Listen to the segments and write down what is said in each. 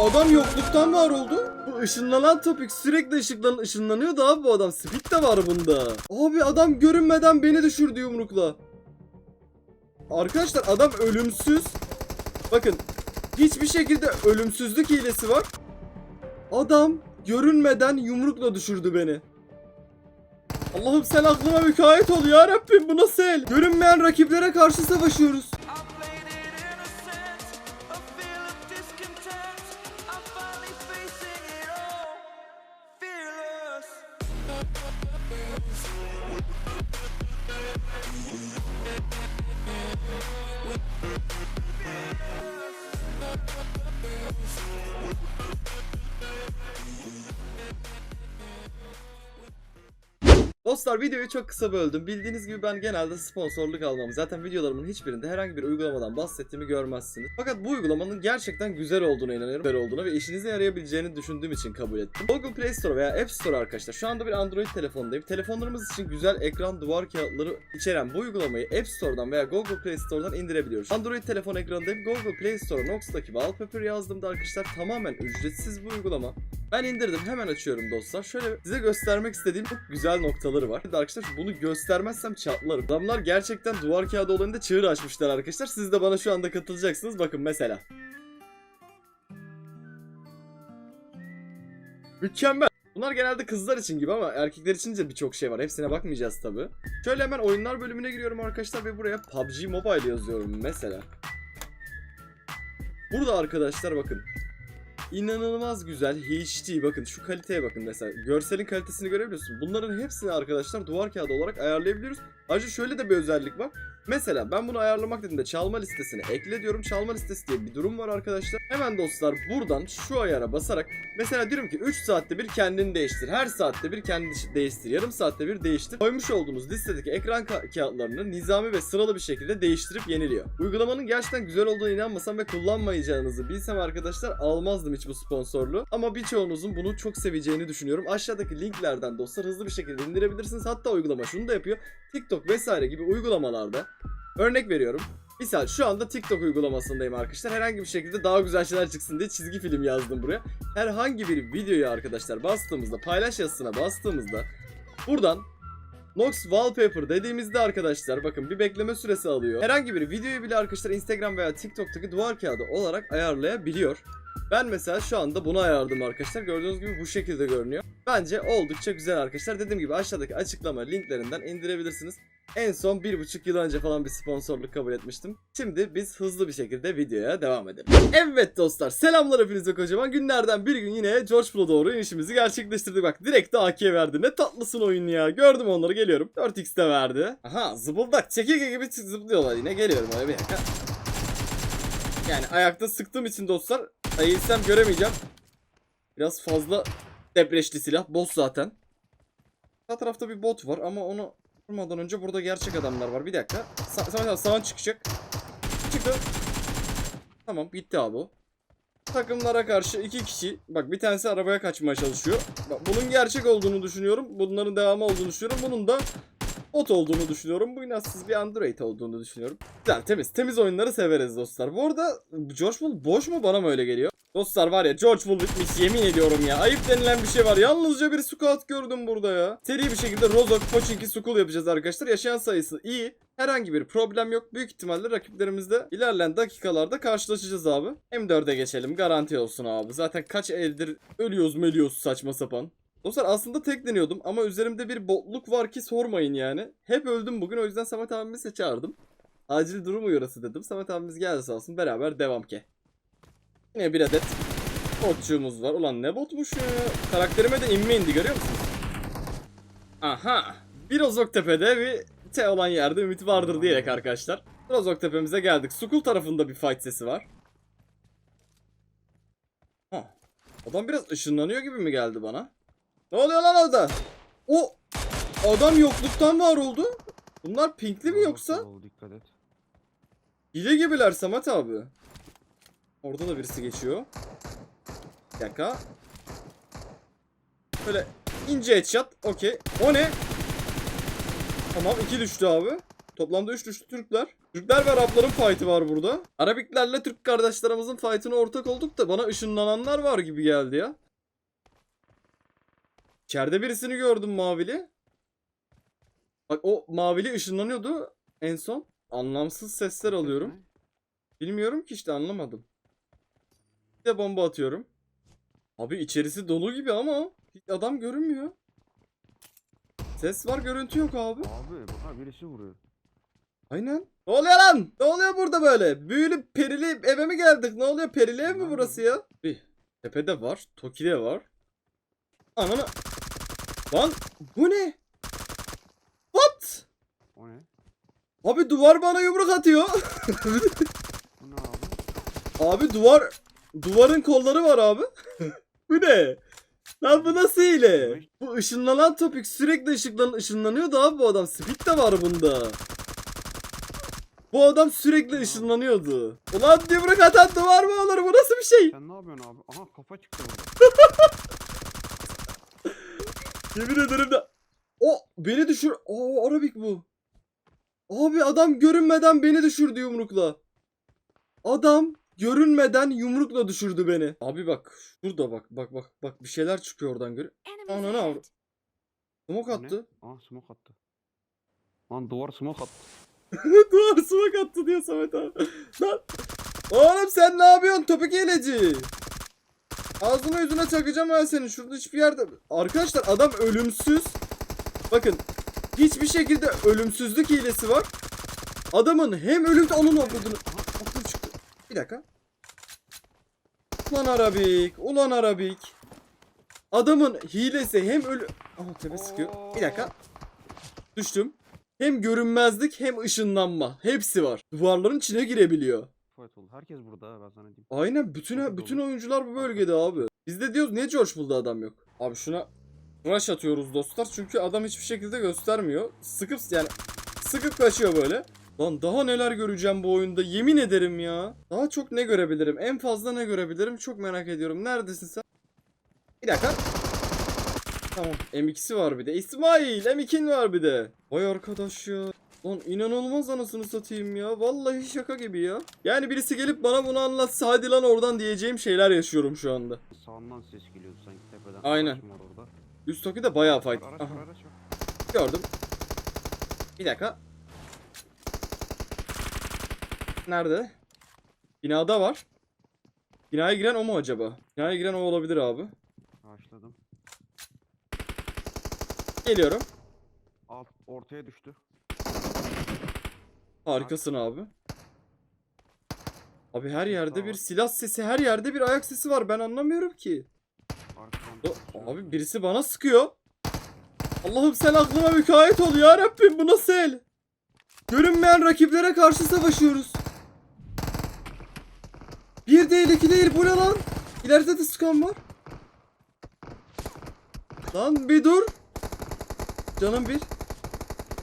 adam yokluktan var oldu. Bu ışınlanan topik sürekli ışıklan ışınlanıyor da abi bu adam. Speed de var bunda. Abi adam görünmeden beni düşürdü yumrukla. Arkadaşlar adam ölümsüz. Bakın hiçbir şekilde ölümsüzlük hilesi var. Adam görünmeden yumrukla düşürdü beni. Allah'ım sen aklıma mukayyet ol ya Rabbim bu nasıl el? Görünmeyen rakiplere karşı savaşıyoruz. We'll Dostlar videoyu çok kısa böldüm. Bildiğiniz gibi ben genelde sponsorluk almam. Zaten videolarımın hiçbirinde herhangi bir uygulamadan bahsettiğimi görmezsiniz. Fakat bu uygulamanın gerçekten güzel olduğuna inanıyorum. Güzel olduğuna ve işinize yarayabileceğini düşündüğüm için kabul ettim. Google Play Store veya App Store arkadaşlar. Şu anda bir Android telefondayım. Telefonlarımız için güzel ekran duvar kağıtları içeren bu uygulamayı App Store'dan veya Google Play Store'dan indirebiliyoruz. Android telefon ekranındayım. Google Play Store'a Nox'taki wallpaper yazdığımda arkadaşlar tamamen ücretsiz bu uygulama. Ben indirdim hemen açıyorum dostlar. Şöyle size göstermek istediğim çok güzel noktaları var. Arkadaşlar bunu göstermezsem çatlarım. Adamlar gerçekten duvar kağıdı olayında çığır açmışlar arkadaşlar. Siz de bana şu anda katılacaksınız. Bakın mesela. Mükemmel. Bunlar genelde kızlar için gibi ama erkekler için de birçok şey var. Hepsine bakmayacağız tabi. Şöyle hemen oyunlar bölümüne giriyorum arkadaşlar ve buraya PUBG Mobile yazıyorum mesela. Burada arkadaşlar bakın İnanılmaz güzel HD bakın şu kaliteye bakın mesela görselin kalitesini görebiliyorsun. Bunların hepsini arkadaşlar duvar kağıdı olarak ayarlayabiliyoruz. Ayrıca şöyle de bir özellik var. Mesela ben bunu ayarlamak dediğimde çalma listesine ekle diyorum. Çalma listesi diye bir durum var arkadaşlar. Hemen dostlar buradan şu ayara basarak mesela diyorum ki 3 saatte bir kendini değiştir. Her saatte bir kendini değiştir. Yarım saatte bir değiştir. Koymuş olduğunuz listedeki ekran ka- kağıtlarını nizami ve sıralı bir şekilde değiştirip yeniliyor. Uygulamanın gerçekten güzel olduğuna inanmasam ve kullanmayacağınızı bilsem arkadaşlar almazdım hiç bu sponsorluğu. Ama birçoğunuzun bunu çok seveceğini düşünüyorum. Aşağıdaki linklerden dostlar hızlı bir şekilde indirebilirsiniz. Hatta uygulama şunu da yapıyor. TikTok vesaire gibi uygulamalarda örnek veriyorum. Misal şu anda TikTok uygulamasındayım arkadaşlar. Herhangi bir şekilde daha güzel şeyler çıksın diye çizgi film yazdım buraya. Herhangi bir videoyu arkadaşlar bastığımızda, paylaş yazısına bastığımızda buradan Nox Wallpaper dediğimizde arkadaşlar bakın bir bekleme süresi alıyor. Herhangi bir videoyu bile arkadaşlar Instagram veya TikTok'taki duvar kağıdı olarak ayarlayabiliyor. Ben mesela şu anda bunu ayarladım arkadaşlar. Gördüğünüz gibi bu şekilde görünüyor. Bence oldukça güzel arkadaşlar. Dediğim gibi aşağıdaki açıklama linklerinden indirebilirsiniz. En son bir buçuk yıl önce falan bir sponsorluk kabul etmiştim. Şimdi biz hızlı bir şekilde videoya devam edelim. Evet dostlar selamlar hepinize kocaman. Günlerden bir gün yine George Bull'a doğru inişimizi gerçekleştirdik. Bak direkt de AK verdi. Ne tatlısın oyun ya. Gördüm onları geliyorum. 4x de verdi. Aha zıbıldak çekirge gibi zıplıyorlar yine. Geliyorum öyle bir dakika. Yani ayakta sıktığım için dostlar eğilsem göremeyeceğim. Biraz fazla depreşli silah. Boss zaten. Sağ tarafta bir bot var ama onu vurmadan önce burada gerçek adamlar var. Bir dakika. Sa sa sağın çıkacak. Çıktı. Tamam bitti abi o. Takımlara karşı iki kişi. Bak bir tanesi arabaya kaçmaya çalışıyor. Bak bunun gerçek olduğunu düşünüyorum. Bunların devamı olduğunu düşünüyorum. Bunun da bot olduğunu düşünüyorum. Bu inançsız bir Android olduğunu düşünüyorum. Güzel temiz. Temiz oyunları severiz dostlar. Bu arada George Bull boş mu bana mı öyle geliyor? Dostlar var ya George Bull bitmiş yemin ediyorum ya. Ayıp denilen bir şey var. Yalnızca bir squat gördüm burada ya. Seri bir şekilde Rozok, Pochinki, Sukul yapacağız arkadaşlar. Yaşayan sayısı iyi. Herhangi bir problem yok. Büyük ihtimalle rakiplerimizle ilerleyen dakikalarda karşılaşacağız abi. M4'e geçelim. Garanti olsun abi. Zaten kaç eldir ölüyoruz meliyoruz saçma sapan. Dostlar aslında tek deniyordum ama üzerimde bir botluk var ki sormayın yani. Hep öldüm bugün o yüzden Samet abimizi çağırdım. Acil durum uyarısı dedim. Samet abimiz geldi sağ olsun beraber devam ki. Yine bir adet botçuğumuz var. Ulan ne botmuş ya. Karakterime de inme indi görüyor musunuz? Aha. Bir Ozoktepe'de bir T olan yerde ümit vardır diyerek arkadaşlar. Rozoktepe'mize geldik. Sukul tarafında bir fight sesi var. Ha. Adam biraz ışınlanıyor gibi mi geldi bana? Ne oluyor lan orada? O adam yokluktan var oldu. Bunlar pinkli mi yoksa? Dikkat et. Hile gibiler Samet abi. Orada da birisi geçiyor. Bir dakika. Böyle ince headshot. Okey. O ne? Tamam iki düştü abi. Toplamda 3 düştü Türkler. Türkler ve Arapların fight'ı var burada. Arabiklerle Türk kardeşlerimizin fight'ına ortak olduk da bana ışınlananlar var gibi geldi ya. İçeride birisini gördüm mavili. Bak o mavili ışınlanıyordu en son. Anlamsız sesler alıyorum. Bilmiyorum ki işte anlamadım. Bir de bomba atıyorum. Abi içerisi dolu gibi ama hiç adam görünmüyor. Ses var görüntü yok abi. Abi bana birisi vuruyor. Aynen. Ne oluyor lan? Ne oluyor burada böyle? Büyülü perili eve mi geldik? Ne oluyor? Perili ev mi burası ya? Bir. Tepede var. Toki'de var. Ananı. Lan bu ne? What? O ne? Abi duvar bana yumruk atıyor. Bu ne abi? abi duvar duvarın kolları var abi. bu ne? Lan bu nasıl hile? Bu ışınlanan topik sürekli ışıklan ışınlanıyordu abi bu adam. Speed de var bunda. Bu adam sürekli ışınlanıyordu. Ulan yumruk atan duvar mı olur? Bu nasıl bir şey? Sen ne yapıyorsun abi? Aha kafa çıktı burada. Yemin ederim de. O beni düşür. Oo Arabik bu. Abi adam görünmeden beni düşürdü yumrukla. Adam görünmeden yumrukla düşürdü beni. Abi bak şurada bak bak bak bak bir şeyler çıkıyor oradan gör. Enemies Ananı avra. Smoke Bu ne? attı. Aha smoke attı. Lan duvar smoke attı. Duvar smoke attı diyor Samet abi. Lan. Oğlum sen ne yapıyorsun topik hileci? Ağzına yüzüne çakacağım ha senin. Şurada hiçbir yerde. Arkadaşlar adam ölümsüz. Bakın. Hiçbir şekilde ölümsüzlük hilesi var. Adamın hem ölüm onun avradını. Bir dakika. Ulan Arabik. Ulan Arabik. Adamın hilesi hem ölü... Aha tepe sıkıyor. Bir dakika. Düştüm. Hem görünmezlik hem ışınlanma. Hepsi var. Duvarların içine girebiliyor. Fight oldu. Herkes burada ben sana diyeyim. Aynen bütün bütün oyuncular bu bölgede abi. Biz de diyoruz niye George Bull'da adam yok? Abi şuna rush atıyoruz dostlar çünkü adam hiçbir şekilde göstermiyor. Sıkıp yani sıkıp kaçıyor böyle. Lan daha neler göreceğim bu oyunda yemin ederim ya. Daha çok ne görebilirim? En fazla ne görebilirim? Çok merak ediyorum. Neredesin sen? Bir dakika. Tamam. M2'si var bir de. İsmail M2'in var bir de. Vay arkadaş ya. Lan inanılmaz anasını satayım ya. Vallahi şaka gibi ya. Yani birisi gelip bana bunu anlatsa hadi lan oradan diyeceğim şeyler yaşıyorum şu anda. Sağından ses geliyordu sanki tepeden. Aynen. Üstteki de bayağı fight. Araç araç gördüm. Bir dakika. Nerede? Binada var. Binaya giren o mu acaba? Binaya giren o olabilir abi. Karşıladım. Geliyorum. Alt ortaya düştü. Harikasın abi. Abi her yerde bir silah sesi, her yerde bir ayak sesi var. Ben anlamıyorum ki. O- Abi birisi bana sıkıyor. Allah'ım sen aklıma mükayet ol ya Rabbim bu nasıl el? Görünmeyen rakiplere karşı savaşıyoruz. Bir değil iki değil bu ne lan? İleride de sıkan var. Lan bir dur. Canım bir.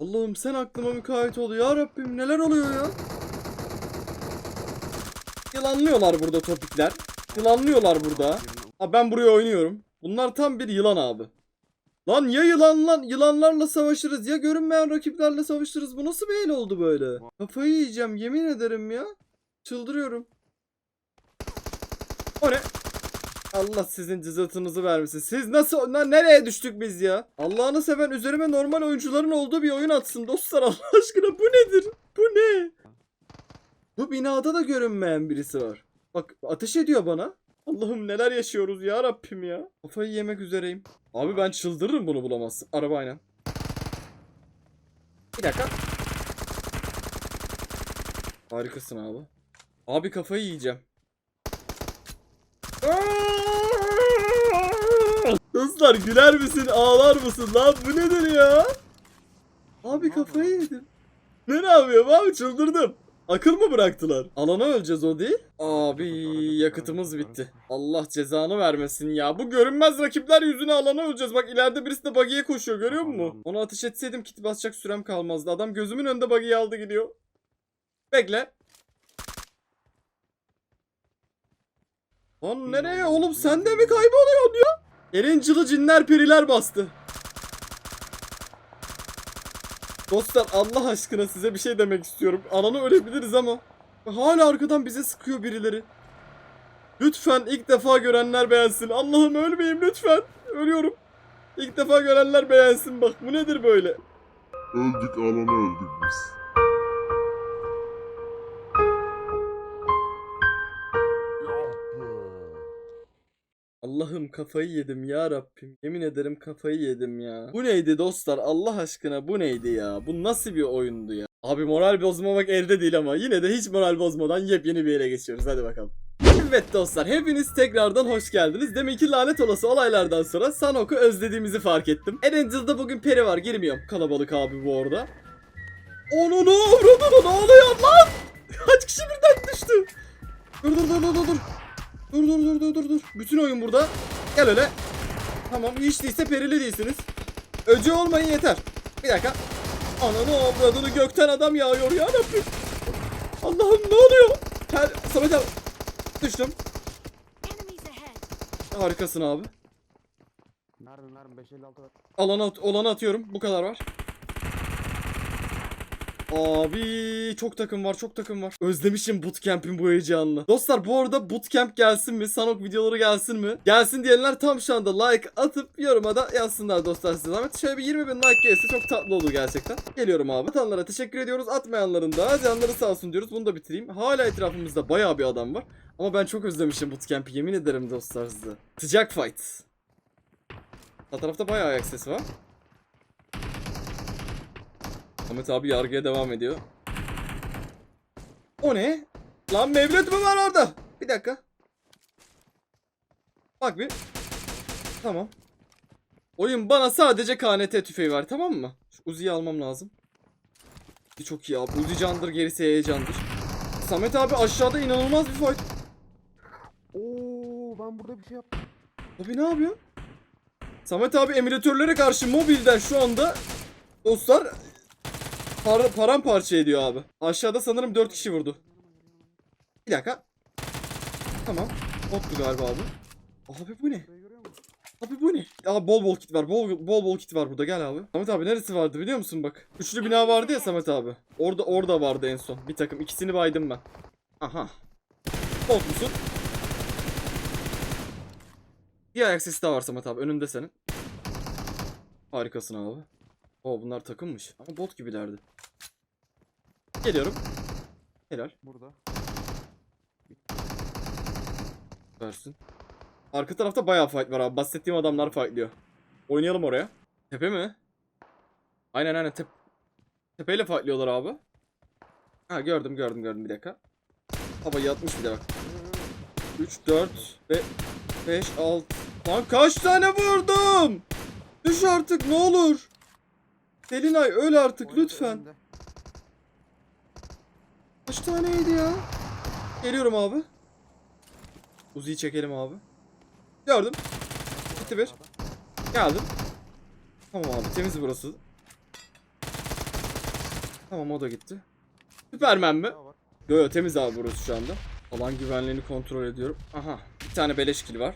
Allah'ım sen aklıma mükayet ol ya Rabbim neler oluyor ya? Yılanlıyorlar burada topikler. Yılanlıyorlar burada. Abi ben buraya oynuyorum. Bunlar tam bir yılan abi. Lan ya yılan lan yılanlarla savaşırız ya görünmeyen rakiplerle savaşırız. Bu nasıl bir el oldu böyle? Kafayı yiyeceğim yemin ederim ya. Çıldırıyorum. O ne? Allah sizin cızırtınızı vermesin. Siz nasıl lan nereye düştük biz ya? Allah'ını seven üzerime normal oyuncuların olduğu bir oyun atsın dostlar Allah aşkına bu nedir? Bu ne? Bu binada da görünmeyen birisi var. Bak ateş ediyor bana. Allah'ım neler yaşıyoruz ya Rabbim ya. Kafayı yemek üzereyim. Abi ben çıldırırım bunu bulamazsın. Araba aynen. Bir dakika. Harikasın abi. Abi kafayı yiyeceğim. Dostlar güler misin ağlar mısın lan bu nedir ya? Abi kafayı yedim. Ne ne yapıyorum abi çıldırdım. Akıl mı bıraktılar? Alana öleceğiz o değil. Abi yakıtımız bitti. Allah cezanı vermesin ya. Bu görünmez rakipler yüzüne alana öleceğiz. Bak ileride birisi de buggy'e koşuyor görüyor musun? Onu ateş etseydim kit basacak sürem kalmazdı. Adam gözümün önünde buggy'yi aldı gidiyor. Bekle. Lan nereye oğlum sen de mi kayboluyorsun ya? Erincil'i cinler periler bastı. Dostlar Allah aşkına size bir şey demek istiyorum. Ananı ölebiliriz ama. Hala arkadan bize sıkıyor birileri. Lütfen ilk defa görenler beğensin. Allah'ım ölmeyeyim lütfen. Ölüyorum. İlk defa görenler beğensin bak. Bu nedir böyle? Öldük alana öldük biz. Allah'ım kafayı yedim ya Rabbim. Yemin ederim kafayı yedim ya. Bu neydi dostlar? Allah aşkına bu neydi ya? Bu nasıl bir oyundu ya? Abi moral bozmamak elde değil ama yine de hiç moral bozmadan yepyeni bir yere geçiyoruz. Hadi bakalım. Evet dostlar hepiniz tekrardan hoş geldiniz. Demek ki lanet olası olaylardan sonra Sanok'u özlediğimizi fark ettim. Erangel'da bugün peri var girmiyorum. Kalabalık abi bu orada. Onu ne avradını ne oluyor lan? Kaç kişi birden düştü? Dur dur dur dur dur dur. Dur dur dur dur dur. Bütün oyun burada. Gel öyle. Tamam hiç değilse perili değilsiniz. Öcü olmayın yeter. Bir dakika. Ananı avradını gökten adam yağıyor ya Rabbim. Allah'ım ne oluyor? Ter... Samet abi. Düştüm. Harikasın abi. Mermi mermi 556 ver. Alana at- olanı atıyorum. Bu kadar var. Abi çok takım var çok takım var. Özlemişim bootcamp'in bu heyecanını. Dostlar bu arada bootcamp gelsin mi? Sanok videoları gelsin mi? Gelsin diyenler tam şu anda like atıp yoruma da yazsınlar dostlar size zahmet. Şöyle bir 20 bin like gelirse çok tatlı olur gerçekten. Geliyorum abi. Atanlara teşekkür ediyoruz. Atmayanların da canları sağ olsun diyoruz. Bunu da bitireyim. Hala etrafımızda bayağı bir adam var. Ama ben çok özlemişim bootcamp'i yemin ederim dostlar size. Sıcak fight. Sağ tarafta bayağı ayak sesi var. Ahmet abi yargıya devam ediyor. O ne? Lan Mevlüt mü var orada? Bir dakika. Bak bir. Tamam. Oyun bana sadece KNT tüfeği var tamam mı? Şu Uzi'yi almam lazım. Bir Çok iyi abi. Uzi candır gerisi heyecandır. Samet abi aşağıda inanılmaz bir fight. Oo ben burada bir şey yaptım. Abi ne yapıyor? Samet abi emülatörlere karşı mobilden şu anda dostlar par paramparça ediyor abi. Aşağıda sanırım 4 kişi vurdu. Bir dakika. Tamam. Bottu galiba abi. Abi bu ne? Abi bu ne? Abi bol bol kit var. Bol bol bol kit var burada. Gel abi. Samet abi neresi vardı biliyor musun bak. Üçlü bina vardı ya Samet abi. Orada orada vardı en son. Bir takım. ikisini baydım ben. Aha. Bot musun? Bir ayak sesi daha var Samet abi. Önünde senin. Harikasın abi. Oo bunlar takımmış. Ama bot gibilerdi. Geliyorum. Helal. Burada. Versin. Arka tarafta bayağı fight var abi. Bahsettiğim adamlar fightlıyor. Oynayalım oraya. Tepe mi? Aynen aynen tep tepeyle fightlıyorlar abi. Ha gördüm gördüm gördüm bir dakika. Havayı atmış bir de bak. 3, 4 ve 5, 6. Lan kaç tane vurdum? Düş artık ne olur. Selinay öl artık Orada lütfen. önünde. Kaç taneydi ya? Geliyorum abi. Uzi'yi çekelim abi. Gördüm. Gitti bir. Geldim. Tamam abi temiz burası. Tamam o da gitti. Süpermen mi? Yo yo temiz abi burası şu anda. Alan güvenliğini kontrol ediyorum. Aha bir tane beleş kill var.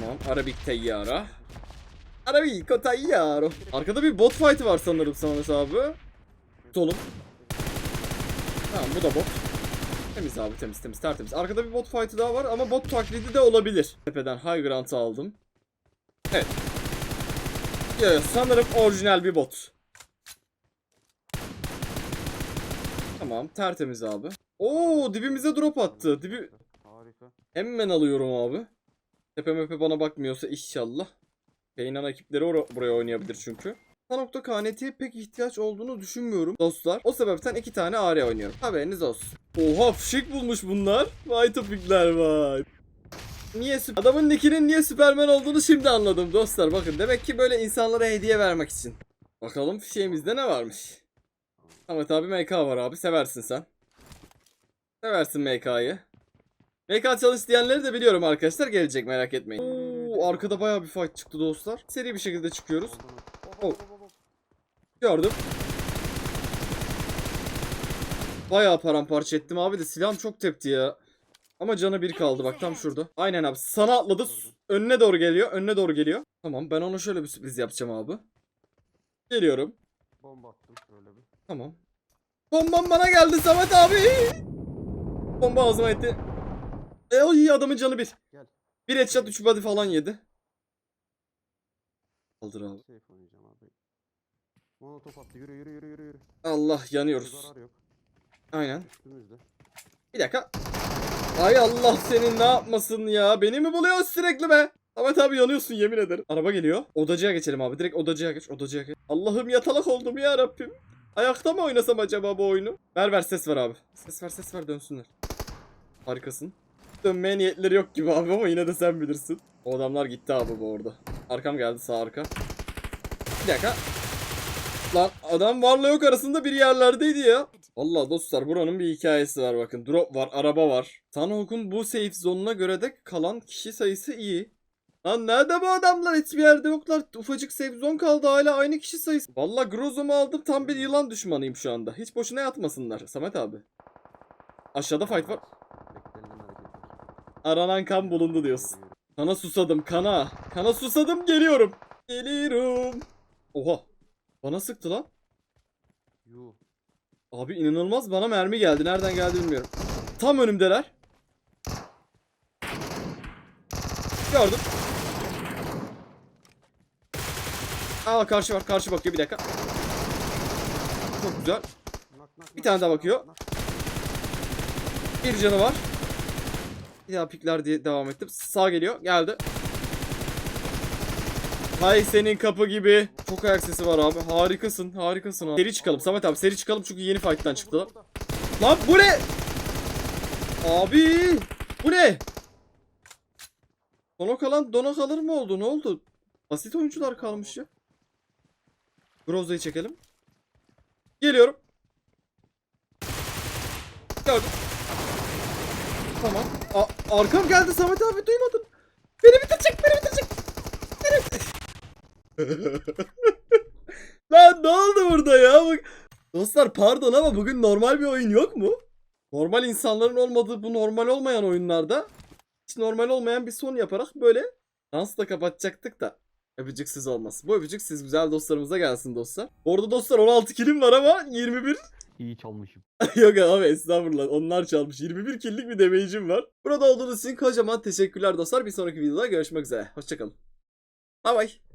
Tamam Arabik Tayyara. Arabiko Tayyaro. Arkada bir bot fight'ı var sanırım Samet abi. Tutalım. Tamam bu da bot. Temiz abi temiz temiz tertemiz. Arkada bir bot fight'ı daha var ama bot taklidi de olabilir. Tepeden high ground'ı aldım. Evet. Yo, sanırım orijinal bir bot. Tamam tertemiz abi. Oo dibimize drop attı. Dibi Harika. hemen alıyorum abi. Tepe mepe bana bakmıyorsa inşallah. Peynan ekipleri buraya oynayabilir çünkü. Sanok'ta KNT'ye pek ihtiyaç olduğunu düşünmüyorum dostlar. O sebepten iki tane AR oynuyorum. Haberiniz olsun. Oha fişek bulmuş bunlar. Vay topikler vay. Niye Adamın nickinin niye Superman olduğunu şimdi anladım dostlar. Bakın demek ki böyle insanlara hediye vermek için. Bakalım fişeğimizde ne varmış. Ahmet abi MK var abi seversin sen. Seversin MK'yı. MK çalış diyenleri de biliyorum arkadaşlar gelecek merak etmeyin. Arkada bayağı bir fight çıktı dostlar. Seri bir şekilde çıkıyoruz. Oh. hop. Gördüm. Bayağı paramparça ettim abi de silahım çok tepti ya. Ama canı bir kaldı bak tam şurada. Aynen abi sana atladı. Önüne doğru geliyor. Önüne doğru geliyor. Tamam ben ona şöyle bir sürpriz yapacağım abi. Geliyorum. Bomba attım şöyle bir. Tamam. Bombam bana geldi Samet abi. Bomba ağzıma etti. E o iyi adamın canı bir. Gel. Bir headshot 3 body falan yedi. Kaldır abi. Safe oynayacağım abi. Molotof attı. Yürü yürü yürü yürü yürü. Allah yanıyoruz. zarar yok. Aynen. Üstümüzde. Bir dakika. Ay Allah senin ne yapmasın ya. Beni mi buluyor sürekli be? Samet abi yanıyorsun yemin ederim. Araba geliyor. Odacıya geçelim abi. Direkt odacıya geç. Odacıya geç. Allah'ım yatalak oldum ya Rabbim. Ayakta mı oynasam acaba bu oyunu? Ver ver ses ver abi. Ses ver ses ver dönsünler. Harikasın. Dönmeye niyetleri yok gibi abi ama yine de sen bilirsin. O adamlar gitti abi bu arada. Arkam geldi sağ arka. Bir dakika. Lan adam varla yok arasında bir yerlerdeydi ya. Valla dostlar buranın bir hikayesi var bakın. Drop var, araba var. Tanhok'un bu safe zone'una göre de kalan kişi sayısı iyi. Lan nerede bu adamlar? Hiçbir yerde yoklar. Ufacık safe zone kaldı hala aynı kişi sayısı. Valla Grozo'mu aldım tam bir yılan düşmanıyım şu anda. Hiç boşuna yatmasınlar Samet abi. Aşağıda fight var. Aranan kan bulundu diyorsun. Kana susadım kana. Kana susadım geliyorum. Geliyorum. Oha. Bana sıktı lan. Yuh. Abi inanılmaz bana mermi geldi. Nereden geldi bilmiyorum. Tam önümdeler. Gördüm. Aa karşı var. Karşı bakıyor bir dakika. Çok güzel. Bir tane daha bakıyor. Bir canı var. Bir daha pikler diye devam ettim. Sağ geliyor. Geldi. Hay senin kapı gibi. Çok ayak sesi var abi. Harikasın. Harikasın abi. Seri çıkalım. Samet abi seri çıkalım çünkü yeni fight'tan çıktılar. Lan bu ne? Abi bu ne? Sona kalan dona kalır mı oldu? Ne oldu? Basit oyuncular kalmış ya. Groza'yı çekelim. Geliyorum. Gördüm. Tamam. A- arkam geldi Samet abi duymadın. Beni bitirecek, beni bitirecek. Beni... Lan ne oldu burada ya? Bak. Dostlar pardon ama bugün normal bir oyun yok mu? Normal insanların olmadığı bu normal olmayan oyunlarda hiç normal olmayan bir son yaparak böyle dansla kapatacaktık da. Öpücüksüz olmaz. Bu öpücüksüz güzel dostlarımıza gelsin dostlar. Orada dostlar 16 kilim var ama 21 İyi çalmışım. Yok abi estağfurullah onlar çalmış. 21 killik bir damage'im var. Burada olduğunuz için kocaman teşekkürler dostlar. Bir sonraki videoda görüşmek üzere. Hoşçakalın. Bay bay.